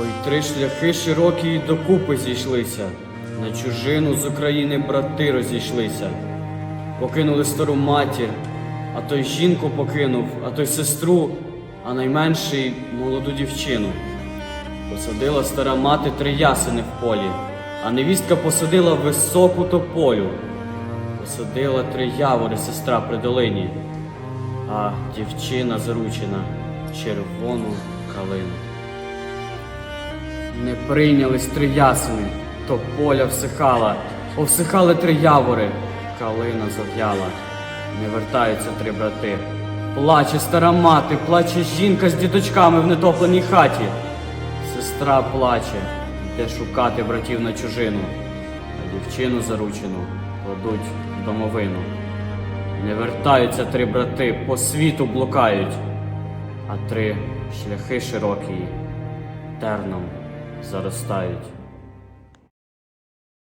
Ой, три шляхи широкі й докупи зійшлися. На чужину з України брати розійшлися. Покинули стару матір, а той жінку покинув, а той сестру, а найменший молоду дівчину. Посадила стара мати три ясени в полі, а невістка посадила високу тополю. Посадила три явори сестра при долині, а дівчина заручена червону калину. Не прийнялись три ясени, то поля всихала, повсихали три явори, калина зав'яла, не вертаються три брати. Плаче стара мати, плаче жінка з діточками в нетопленій хаті. Сестра плаче, йде шукати братів на чужину, а дівчину заручену кладуть в домовину. Не вертаються три брати, по світу блукають, а три шляхи широкі терном заростають.